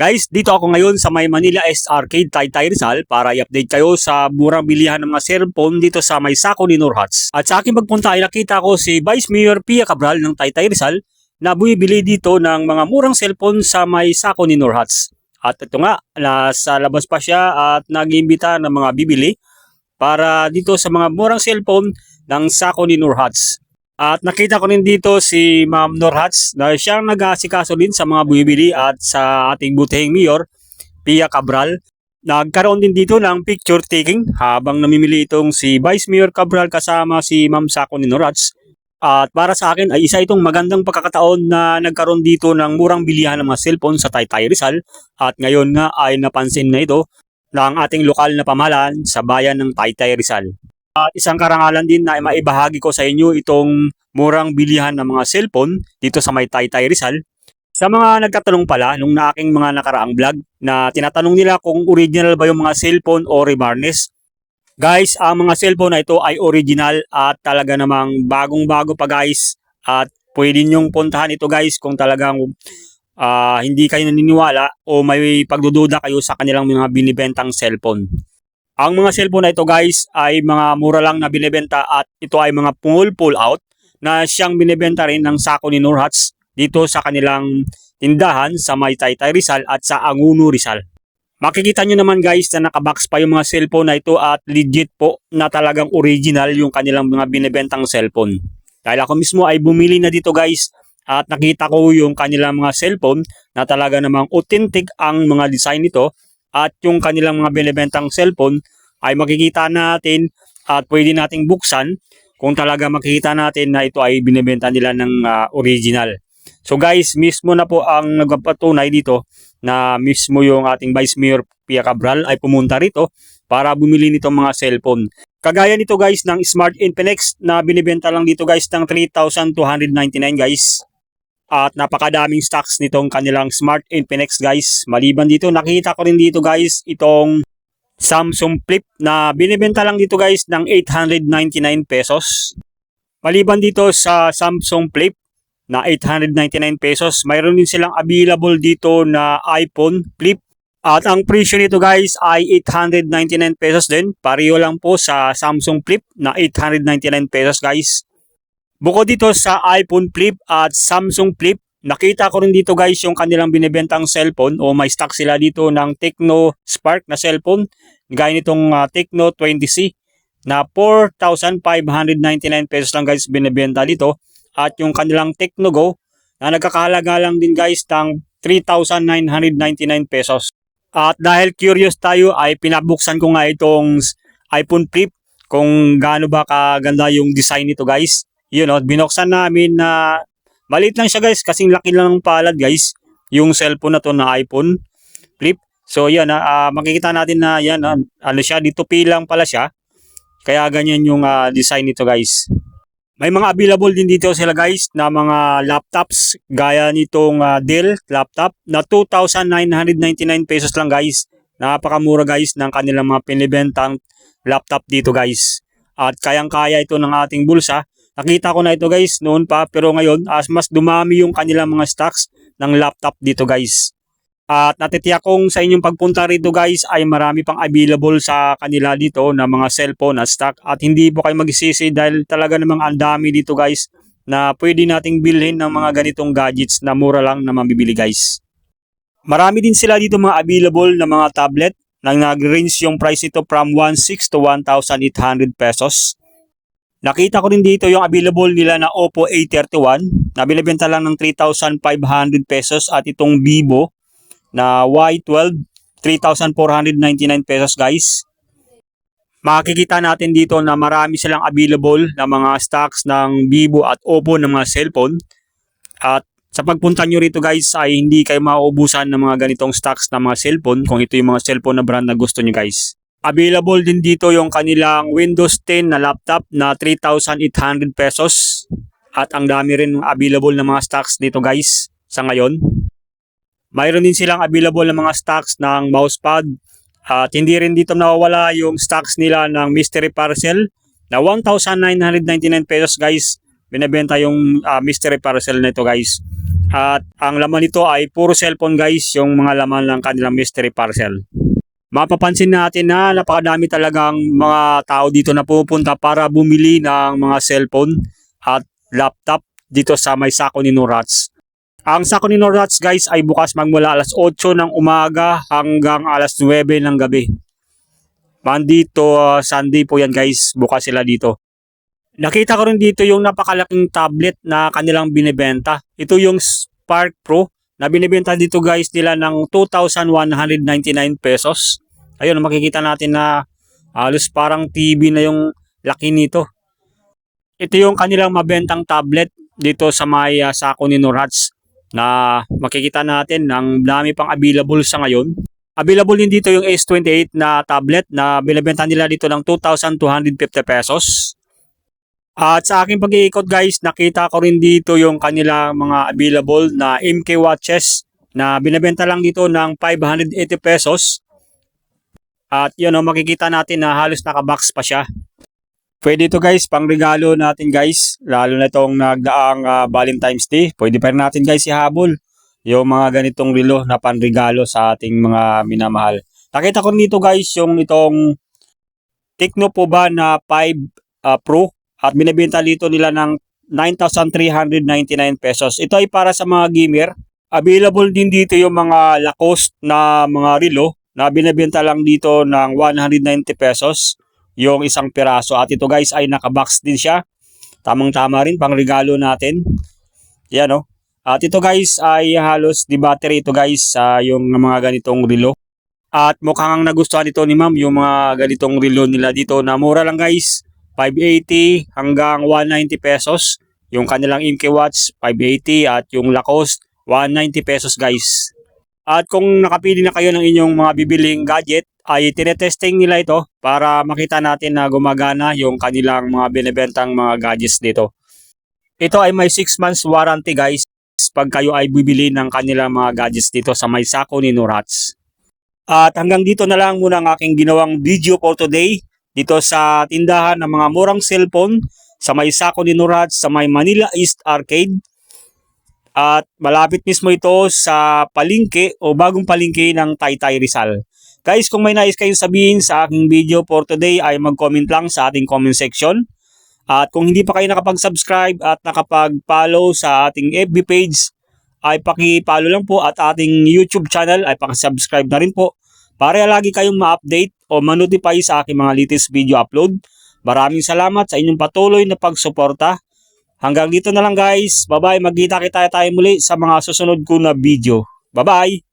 Guys, dito ako ngayon sa May Manila S Arcade Taytay Rizal para i-update kayo sa murang bilihan ng mga cellphone dito sa May Sako ni Norhats. At sa aking pagpunta ay nakita ko si Vice Mayor Pia Cabral ng Taytay Rizal na bumibili dito ng mga murang cellphone sa May Sako ni Norhats. At ito nga, nasa labas pa siya at nag-imbita ng mga bibili para dito sa mga murang cellphone ng Sako ni Norhats. At nakita ko rin dito si Ma'am Norhats na siyang nag-aasikaso din sa mga bumibili at sa ating butihing mayor, Pia Cabral. Nagkaroon din dito ng picture taking habang namimili itong si Vice Mayor Cabral kasama si Ma'am Sako ni Norhats. At para sa akin ay isa itong magandang pagkakataon na nagkaroon dito ng murang bilihan ng mga cellphone sa Taytay Rizal at ngayon nga ay napansin na ito ng ating lokal na pamahalaan sa bayan ng Taytay Rizal. At isang karangalan din na maibahagi ko sa inyo itong murang bilihan ng mga cellphone dito sa may Taytay Rizal. Sa mga nagtatanong pala nung na aking mga nakaraang vlog na tinatanong nila kung original ba yung mga cellphone o rebarnes. Guys, ang mga cellphone na ito ay original at talaga namang bagong-bago pa guys. At pwede nyong puntahan ito guys kung talagang ah, hindi kayo naniniwala o may pagdududa kayo sa kanilang mga binibentang cellphone. Ang mga cellphone na ito guys ay mga mura lang na binibenta at ito ay mga pull pull out na siyang binibenta rin ng sako ni Norhats dito sa kanilang tindahan sa May Taytay Rizal at sa Anguno Rizal. Makikita nyo naman guys na nakabox pa yung mga cellphone na ito at legit po na talagang original yung kanilang mga binibentang cellphone. Dahil ako mismo ay bumili na dito guys at nakita ko yung kanilang mga cellphone na talaga namang authentic ang mga design nito at yung kanilang mga binibentang cellphone ay makikita natin at pwede nating buksan kung talaga makikita natin na ito ay binibenta nila ng ah, original. So guys, mismo na po ang nagpapatunay dito na mismo yung ating Vice Mayor Pia Cabral ay pumunta rito para bumili nitong mga cellphone. Kagaya nito guys ng Smart Infinix na binibenta lang dito guys ng 3,299 guys. At napakadaming stocks nitong kanilang Smart Infinix guys. Maliban dito, nakita ko rin dito guys itong Samsung Flip na binibenta lang dito guys ng 899 pesos. Maliban dito sa Samsung Flip na 899 pesos, mayroon din silang available dito na iPhone Flip. At ang presyo nito guys ay 899 pesos din. Pareho lang po sa Samsung Flip na 899 pesos guys. Bukod dito sa iPhone Flip at Samsung Flip, nakita ko rin dito guys yung kanilang binibentang cellphone o may stock sila dito ng Tecno Spark na cellphone gaya nitong uh, Tecno 20C na 4,599 pesos lang guys binibenta dito at yung kanilang Tecno Go na nagkakahalaga lang din guys ng 3,999 pesos. At dahil curious tayo ay pinabuksan ko nga itong iPhone Flip kung gaano ba kaganda yung design nito guys yun know, binuksan namin na maliit lang siya guys kasing laki lang ng palad guys yung cellphone na to na iPhone flip. So yan uh, makikita natin na yan uh, ano siya dito pilang pala siya. Kaya ganyan yung uh, design nito guys. May mga available din dito sila guys na mga laptops gaya nitong uh, Dell laptop na 2,999 pesos lang guys. Napakamura guys ng kanilang mga pinibentang laptop dito guys. At kayang-kaya ito ng ating bulsa Nakita ko na ito guys noon pa pero ngayon as mas dumami yung kanilang mga stocks ng laptop dito guys. At natitiyak kong sa inyong pagpunta rito guys ay marami pang available sa kanila dito na mga cellphone at stock at hindi po kayo magsisi dahil talaga namang ang dami dito guys na pwede nating bilhin ng mga ganitong gadgets na mura lang na mabibili guys. Marami din sila dito mga available na mga tablet nang nag-range yung price ito from 1,600 to 1,800 pesos. Nakita ko rin dito yung available nila na Oppo A31 na lang ng 3,500 pesos at itong Vivo na Y12 3,499 pesos guys. Makikita natin dito na marami silang available na mga stocks ng Vivo at Oppo ng mga cellphone. At sa pagpunta nyo rito guys ay hindi kayo mauubusan ng mga ganitong stocks ng mga cellphone kung ito yung mga cellphone na brand na gusto nyo guys. Available din dito yung kanilang Windows 10 na laptop na 3,800 pesos. At ang dami rin available na mga stocks dito guys sa ngayon. Mayroon din silang available na mga stocks ng mousepad. At hindi rin dito nawawala yung stocks nila ng mystery parcel na 1,999 pesos guys. Binebenta yung uh, mystery parcel nito guys. At ang laman nito ay puro cellphone guys, yung mga laman ng kanilang mystery parcel. Mapapansin natin na napakadami talagang mga tao dito na pupunta para bumili ng mga cellphone at laptop dito sa may sako ni Norats. Ang sako ni Norats guys ay bukas magmula alas 8 ng umaga hanggang alas 9 ng gabi. Monday to uh, Sunday po yan guys, bukas sila dito. Nakita ko rin dito yung napakalaking tablet na kanilang binibenta. Ito yung Spark Pro na binibenta dito guys nila ng 2,199 pesos. Ayun, makikita natin na halos parang TV na yung laki nito. Ito yung kanilang mabentang tablet dito sa may uh, sako ni Norhats na makikita natin ng dami pang available sa ngayon. Available din dito yung S28 na tablet na binibenta nila dito ng 2,250 pesos. At sa aking pag-iikot guys, nakita ko rin dito yung kanilang mga available na MK watches na binebenta lang dito ng 580 pesos. At yun o, makikita natin na halos nakabox pa siya. Pwede ito guys, pang regalo natin guys, lalo na itong nagdaang ah, Valentine's Day. Pwede pa rin natin guys ihabol yung mga ganitong relo na panregalo sa ating mga minamahal. Nakita ko dito guys yung itong Tecno po ba na 5 ah, Pro at binibenta dito nila ng 9,399 pesos. Ito ay para sa mga gamer. Available din dito yung mga Lacoste na mga relo na binibenta lang dito ng 190 pesos yung isang piraso. At ito guys ay nakabox din siya. Tamang-tama rin pang regalo natin. Yan oh. At ito guys ay halos di battery ito guys sa yung mga ganitong relo. At mukhang nagustuhan ito ni ma'am yung mga ganitong relo nila dito na mura lang guys. 580 hanggang 190 pesos. Yung kanilang MK Watch 580 at yung Lacoste 190 pesos guys. At kung nakapili na kayo ng inyong mga bibiling gadget, ay tinetesting nila ito para makita natin na gumagana yung kanilang mga binibentang mga gadgets dito. Ito ay may 6 months warranty guys pag kayo ay bibili ng kanilang mga gadgets dito sa may sako ni Norats. At hanggang dito na lang muna ang aking ginawang video for today dito sa tindahan ng mga murang cellphone sa may sako ni Norats sa may Manila East Arcade. At malapit mismo ito sa palingke o bagong palingke ng Taytay Rizal. Guys, kung may nais kayong sabihin sa aking video for today ay mag-comment lang sa ating comment section. At kung hindi pa kayo nakapag-subscribe at nakapag-follow sa ating FB page, ay paki-follow lang po at ating YouTube channel ay paki-subscribe na rin po para lagi kayong ma-update o ma-notify sa aking mga latest video upload. Maraming salamat sa inyong patuloy na pagsuporta. Hanggang dito na lang guys. Bye-bye. Magkita kita tayo muli sa mga susunod ko na video. Bye-bye.